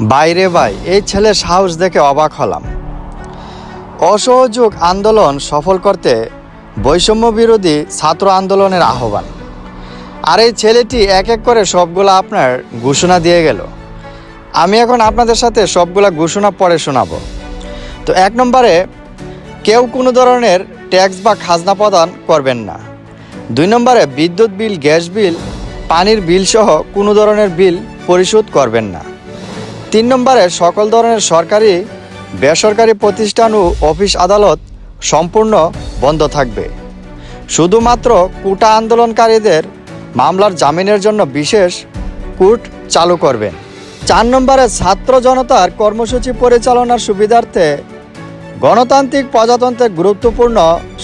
বাইরে ভাই, এই ছেলের সাহস দেখে অবাক হলাম। অসহযোগ আন্দোলন সফল করতে বৈষম্য বিরোধী ছাত্র আন্দোলনের আহ্বান। আর এই ছেলেটি এক এক করে সবগুলো আপনার ঘোষণা দিয়ে গেল। আমি এখন আপনাদের সাথে সবগুলা ঘোষণা পড়ে শোনাব। তো এক নম্বরে, কেউ কোনো ধরনের ট্যাক্স বা খাজনা প্রদান করবেন না। দুই নম্বরে, বিদ্যুৎ বিল, গ্যাস বিল, পানির বিল সহ কোনো ধরনের বিল পরিশোধ করবেন না। তিন নম্বরে সকল ধরনের সরকারি, বেসরকারি প্রতিষ্ঠান ও অফিস আদালত সম্পূর্ণ বন্ধ থাকবে। শুধুমাত্র কোটা আন্দোলনকারীদের মামলার জামিনের জন্য বিশেষ কোর্ট চালু করবেন। চার নম্বরে ছাত্র জনতার কর্মসূচি পরিচালনার সুবিধার্থে গণতান্ত্রিক প্রজাতন্ত্রের গুরুত্বপূর্ণ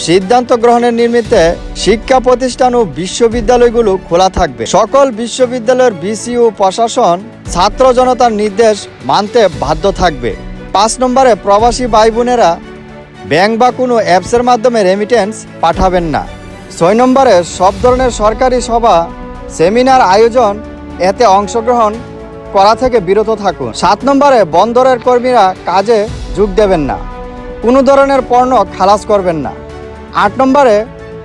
সিদ্ধান্ত গ্রহণের নিমিত্তে শিক্ষা প্রতিষ্ঠান ও বিশ্ববিদ্যালয়গুলো খোলা থাকবে। সকল বিশ্ববিদ্যালয়ের বিসি ও প্রশাসন ছাত্র জনতার নির্দেশ মানতে বাধ্য থাকবে। পাঁচ নম্বরে প্রবাসী ভাই বোনেরা ব্যাংক বা কোনো অ্যাপসের মাধ্যমে রেমিটেন্স পাঠাবেন না। ছয় নম্বরে সব ধরনের সরকারি সভা, সেমিনার আয়োজন, এতে অংশগ্রহণ করা থেকে বিরত থাকুন। সাত নম্বরে বন্দরের কর্মীরা কাজে যোগ দেবেন না। কোনো ধরনের পণ্য খালাস করবেন না। আট নম্বরে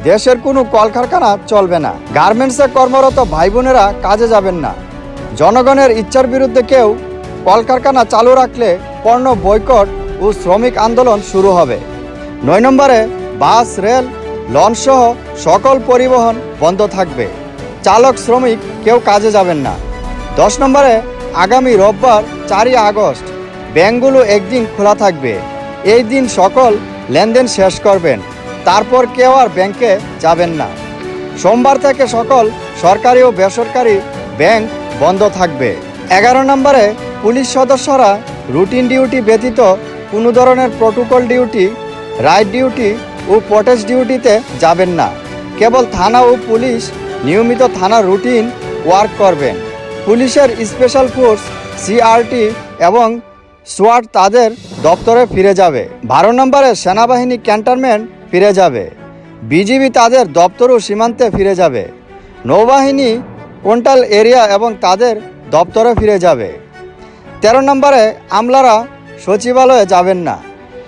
দেশের কোনো কলকারখানা চলবে না। গার্মেন্টসে কর্মরত ভাই বোনেরা কাজে যাবেন না। জনগণের ইচ্ছার বিরুদ্ধে কেউ কলকারখানা চালু রাখলে পণ্য বয়কট ও শ্রমিক আন্দোলন শুরু হবে। নয় নম্বরে বাস, রেল লঞ্চ সহ সকল পরিবহন বন্ধ থাকবে। চালক, শ্রমিক কেউ কাজে যাবেন না। দশ নম্বরে আগামী রোববার চারই আগস্ট ব্যাংকগুলো একদিন খোলা থাকবে। এই দিন সকল লেনদেন শেষ করবেন। তারপর কেউ আর ব্যাংকে যাবেন না। সোমবার থেকে সকল সরকারি ও বেসরকারি ব্যাংক বন্ধ থাকবে। এগারো নম্বরে পুলিশ সদস্যরা রুটিন ডিউটি ব্যতীত কোনো ধরনের প্রোটোকল ডিউটি, রাইড ডিউটি ও পটেজ ডিউটিতে যাবেন না। কেবল থানা ও পুলিশ নিয়মিত থানা রুটিন ওয়ার্ক করবেন। পুলিশের স্পেশাল ফোর্স, সিআরটি এবং সোয়াট তাদের দপ্তরে ফিরে যাবে। বারো নম্বরে সেনাবাহিনী ক্যান্টনমেন্ট ফিরে যাবে। বিজিবি তাদের দপ্তর ও সীমান্তে ফিরে যাবে। নৌবাহিনী কোন্টাল এরিয়া এবং তাদের দপ্তরে ফিরে যাবে। তেরো নম্বরে আমলারা সচিবালয়ে যাবেন না।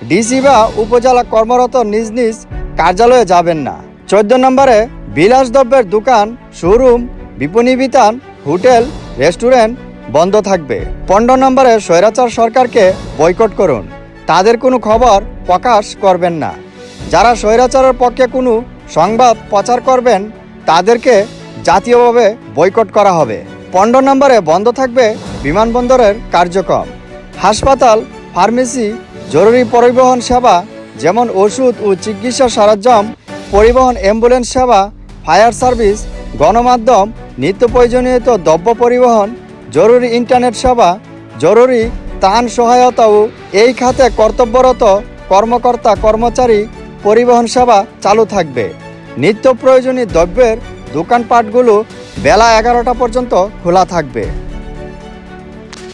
ডিসি বা উপজেলা কর্মরত নিজ নিজ কার্যালয়ে যাবেন না। চোদ্দ নম্বরে বিলাসদ্রব্যের দোকান, শোরুম, বিপণী বিতান, হোটেল, রেস্টুরেন্ট বন্ধ থাকবে। পনেরো নম্বরে স্বৈরাচার সরকারকে বয়কট করুন। তাদের কোনো খবর প্রকাশ করবেন না। যারা স্বৈরাচারের পক্ষে কোনো সংবাদ প্রচার করবেন, তাদেরকে জাতীয়ভাবে বয়কট করা হবে। পনেরো নম্বরে বন্ধ থাকবে বিমানবন্দরের কার্যক্রম। হাসপাতাল, ফার্মেসি, জরুরি পরিবহন সেবা, যেমন ওষুধ ও চিকিৎসা সরঞ্জাম, পরিবহন অ্যাম্বুলেন্স সেবা, ফায়ার সার্ভিস, গণমাধ্যম, নিত্য প্রয়োজনীয় দ্রব্য পরিবহন, জরুরি ইন্টারনেট সেবা, জরুরি ত্রাণ সহায়তা ও এই খাতে কর্তব্যরত কর্মকর্তা কর্মচারী পরিবহন সেবা চালু থাকবে। নিত্য প্রয়োজনীয় দ্রব্যের দোকানপাটগুলো বেলা এগারোটা পর্যন্ত খোলা থাকবে।